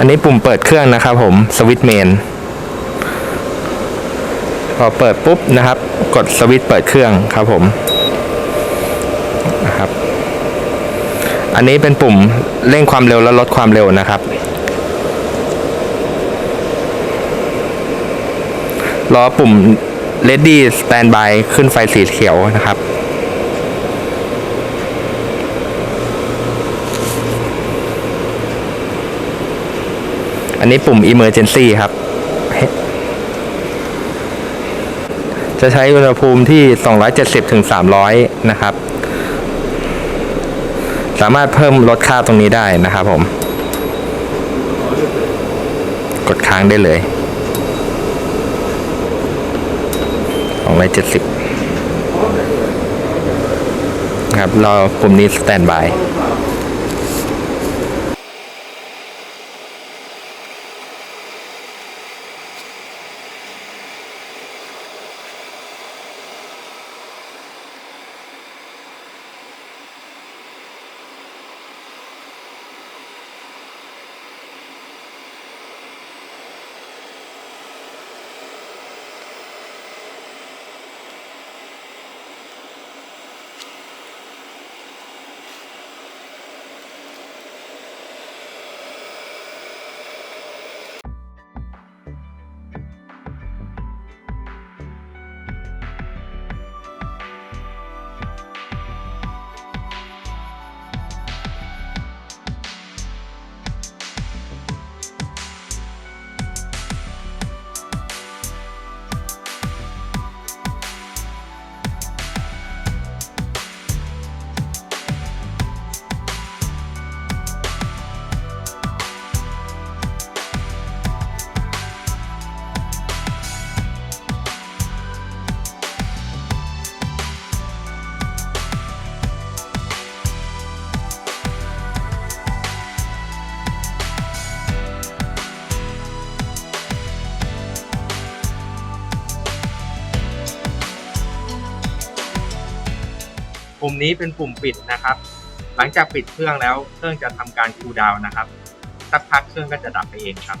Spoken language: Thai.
อันนี้ปุ่มเปิดเครื่องนะครับผมสวิตช์เมนพอเปิดปุ๊บนะครับ กดสวิตช์เปิดเครื่องครับผมนะครับ อันนี้เป็นปุ่มเร่งความเร็วและลดความเร็วนะครับรอปุ่ม ready standby ขึ้นไฟสีเขียวนะครับ อันนี้ปุ่ม emergency ครับ จะใช้อุณหภูมิที่ 270ถึง300 นะครับ สามารถเพิ่มลดค่าตรงนี้ได้นะครับผม กดค้างได้เลย 270 ครับรอปุ่มนี้ standby ปุ่มนี้เป็นปุ่มปิดนะครับ หลังจากปิดเครื่องแล้วเครื่องจะทำการคูลดาวนะครับ สักพักเครื่องก็จะดับไปเองครับ